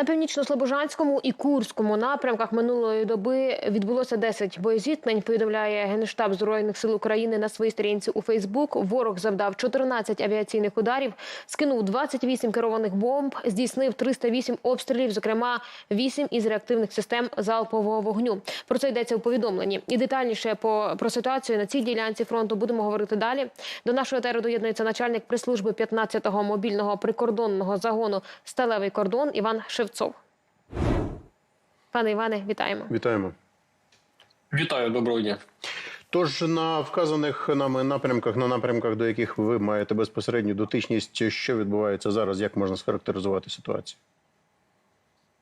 На північно-слобожанському і Курському напрямках минулої доби відбулося 10 боєзіткнень. Повідомляє генштаб збройних сил України на своїй сторінці у Фейсбук. Ворог завдав 14 авіаційних ударів, скинув 28 керованих бомб, здійснив 308 обстрілів, зокрема 8 із реактивних систем залпового вогню. Про це йдеться у повідомленні. І детальніше по про ситуацію на цій ділянці фронту будемо говорити далі. До нашого етеру доєднується начальник прес-служби 15-го мобільного прикордонного загону Сталевий кордон Іван Шевцов. Пане Іване, вітаємо. Вітаємо. Вітаю, доброго дня. Тож на вказаних нами напрямках, на напрямках, до яких ви маєте безпосередню дотичність, що відбувається зараз, як можна схарактеризувати ситуацію?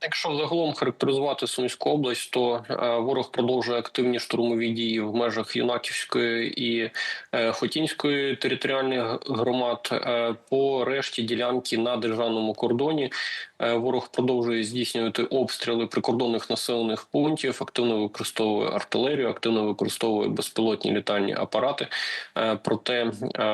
Якщо загалом характеризувати Сумську область, то е, ворог продовжує активні штурмові дії в межах Юнаківської і е, Хотінської територіальних громад. Е, по решті ділянки на державному кордоні ворог продовжує здійснювати обстріли прикордонних населених пунктів, активно використовує артилерію, активно використовує безпілотні літальні апарати. Проте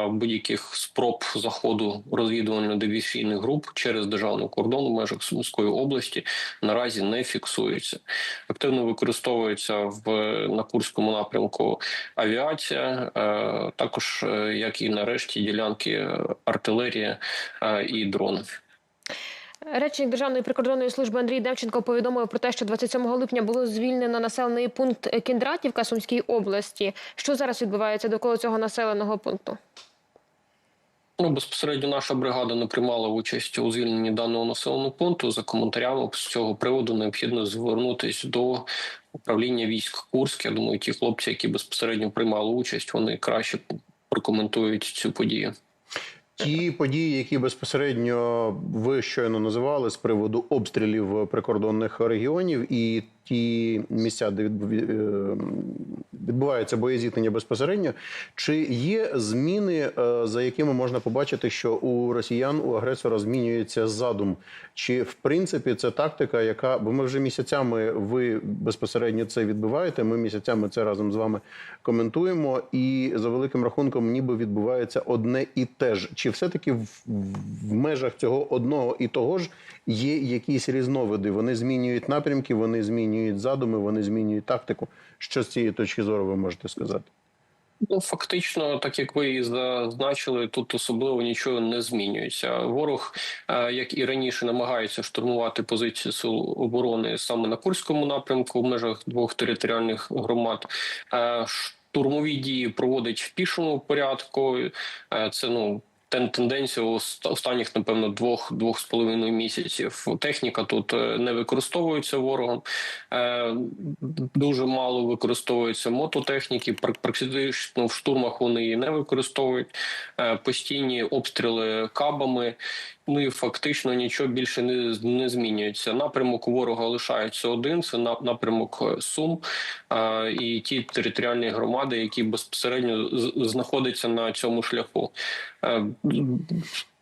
будь-яких спроб заходу розвідувально-дивізійних груп через державний кордон в межах Сумської області наразі не фіксується. Активно використовується в на Курському напрямку авіація, е, також е, як і нарешті ділянки артилерія е, і дрони. Речник Державної прикордонної служби Андрій Демченко повідомив про те, що 27 липня було звільнено населений пункт Кіндратівка Сумській області. Що зараз відбувається довкола цього населеного пункту? Ну, безпосередньо наша бригада не приймала участь у звільненні даного населеного пункту. За коментарями з цього приводу необхідно звернутися до управління військ Курськ. Я думаю, ті хлопці, які безпосередньо приймали участь, вони краще прокоментують цю подію. Ті події, які безпосередньо ви щойно називали з приводу обстрілів прикордонних регіонів, і ті місця, де е, відбувається боєзіткнення безпосередньо, чи є зміни, е, за якими можна побачити, що у росіян у агресора змінюється задум? Чи в принципі це тактика, яка бо ми вже місяцями ви безпосередньо це відбиваєте? Ми місяцями це разом з вами коментуємо, і за великим рахунком, ніби відбувається одне і те ж. Чи все-таки в межах цього одного і того ж є якісь різновиди? Вони змінюють напрямки, вони змінюють задуми, вони змінюють тактику. Що з цієї точки зору ви можете сказати? Ну, фактично, так як ви і зазначили, тут особливо нічого не змінюється. Ворог, е, як і раніше, намагається штурмувати позиції сил оборони саме на Курському напрямку в межах двох територіальних громад. Е, Штурмові дії проводить в пішому порядку. Е, Це ну. Тен- Тенденція ост- останніх, напевно, двох двох з половиною місяців. Техніка тут е, не використовується ворогом. Е, Дуже мало використовується мототехніки. прак- Практично в штурмах вони її не використовують. Е, Постійні обстріли кабами. Ну і фактично нічого більше не, не змінюється. Напрямок ворога лишається один. Це напрямок е, Сум е, і ті територіальні громади, які безпосередньо знаходяться на цьому шляху. Е,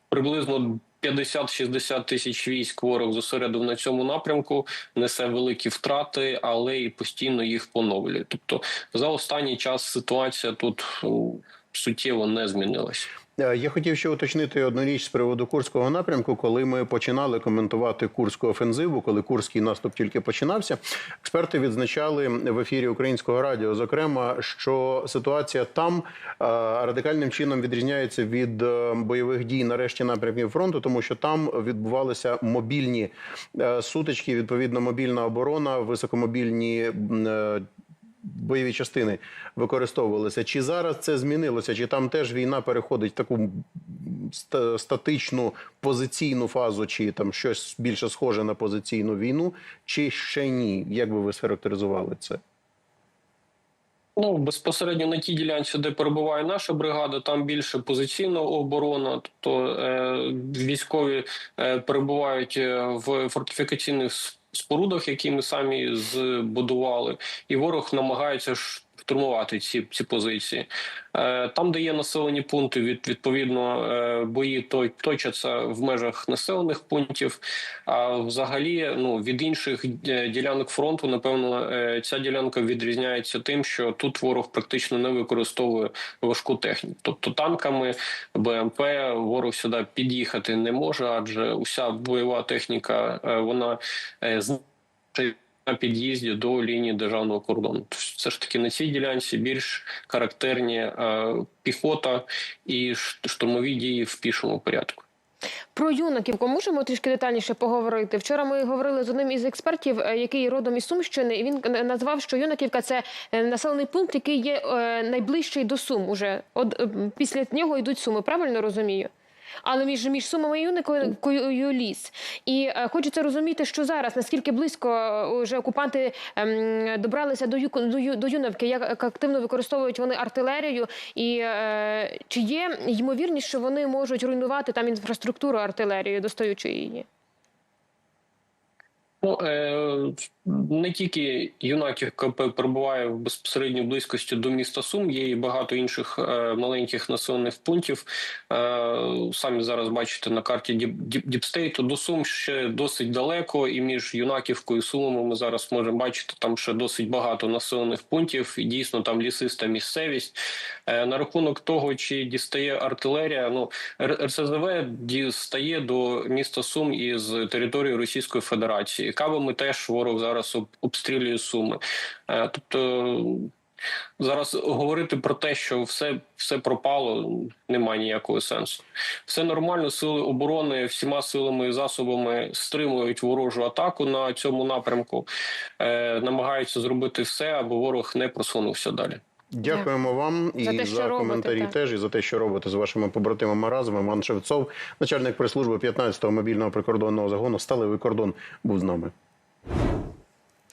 Приблизно 50-60 тисяч військ ворог зосередив на цьому напрямку, несе великі втрати, але і постійно їх поновлює. Тобто за останній час ситуація тут суттєво не змінилася. Е, Я хотів ще уточнити одну річ з приводу курського напрямку. Коли ми починали коментувати курську офензиву, коли курський наступ тільки починався, експерти відзначали в ефірі українського радіо, зокрема, що ситуація там е, радикальним чином відрізняється від е, бойових дій на решті напрямків фронту, тому що там відбувалися мобільні сутички, відповідно, мобільна оборона, високомобільні. Бойові частини використовувалися. Чи зараз це змінилося? Чи там теж війна переходить в таку статичну позиційну фазу, чи там щось більше схоже на позиційну війну, чи ще ні? Як би ви схарактеризували це? Ну безпосередньо на тій ділянці, де перебуває наша бригада, там більше позиційна оборона. Тобто е, військові е, перебувають е, в фортифікаційних спорудах, які ми самі збудували, і ворог намагається штурмувати ці, ці позиції. Е, Там, де є населені пункти, від відповідно е, бої то точаться в межах населених пунктів. А взагалі, ну від інших е, ділянок фронту, напевно, ця ділянка відрізняється тим, що тут ворог практично не використовує важку техніку, тобто танками БМП ворог сюди під'їхати не може, адже уся бойова техніка вона е, з на під'їзді до лінії державного кордону. Тобто Все ж таки на цій ділянці більш характерні е, піхота і штурмові дії в пішому порядку. Про юнаківку можемо трішки детальніше поговорити. Вчора ми говорили з одним із експертів, е, який родом із Сумщини, і він назвав, що юнаківка це е, населений пункт, який є найближчий до Сум. Уже от після нього йдуть суми. Правильно розумію? Але між між сумами і юникою ліс. І е, хочеться розуміти, що зараз наскільки близько е, вже окупанти ем, добралися до до, Юнавки, як активно використовують вони артилерію, і е, чи є ймовірність, що вони можуть руйнувати там інфраструктуру артилерії, достаючи її? Ну е, не тільки юнаківка п- перебуває в безпосередньо близькості до міста Сум, є і багато інших е, маленьких населених пунктів. Е, самі зараз бачите на карті Діп- Діп- Діпстейту. До Сум ще досить далеко, і між юнаківкою і Сумами ми зараз можемо бачити там ще досить багато населених пунктів. І дійсно там лісиста місцевість. Е, на рахунок того, чи дістає артилерія, ну РСЗВ дістає до міста Сум із території Російської Федерації. Кавами теж ворог зараз обстрілює Суми. Е, Тобто зараз говорити про те, що все, все пропало, немає ніякого сенсу. Все нормально. Сили оборони всіма силами і засобами стримують ворожу атаку на цьому напрямку, е, намагаються зробити все, аби ворог не просунувся далі. Дякуємо вам і За те, за коментарі робите, теж, і за те, що робите з вашими побратимами разом. Іван Шевцов, начальник прес-служби 15-го мобільного прикордонного загону, сталевий кордон, був з нами.